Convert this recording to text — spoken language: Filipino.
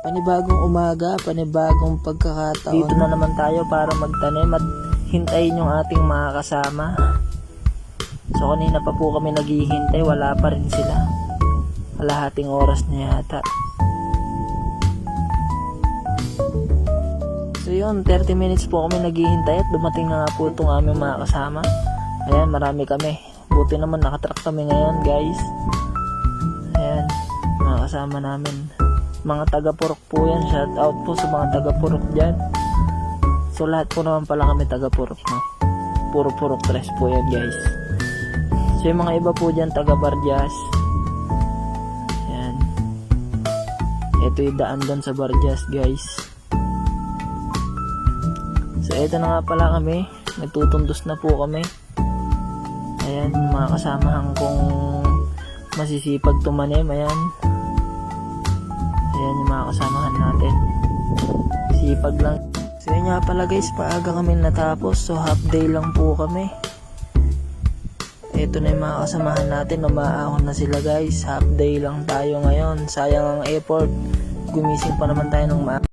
Panibagong umaga, panibagong pagkakataon. Dito na naman tayo para magtanim at hintayin yung ating mga kasama. So kanina pa po kami naghihintay, wala pa rin sila. Kalahating oras na yata. So yun, 30 minutes po kami naghihintay at dumating na nga po itong aming mga kasama. Ayan, marami kami. Buti naman nakatrack kami ngayon guys. Ayan, mga kasama namin. Mga taga-purok po yan. Shout out po sa mga taga-purok dyan. So lahat po naman pala kami taga-purok no. Puro purok tres po yan guys. So yung mga iba po dyan taga-barjas. Ayan. Ito yung daan doon sa barjas guys. So ito na nga pala kami. Nagtutundos na po kami. Ayan, mga kasamahan kong masisipag tumanim. Ayan. Ayan yung mga kasamahan natin. Sipag lang. So yun nga pala guys, paaga kami natapos. So half day lang po kami. Ito na yung mga kasamahan natin. Umaahon na sila guys. Half day lang tayo ngayon. Sayang ang effort. Gumising pa naman tayo ng ma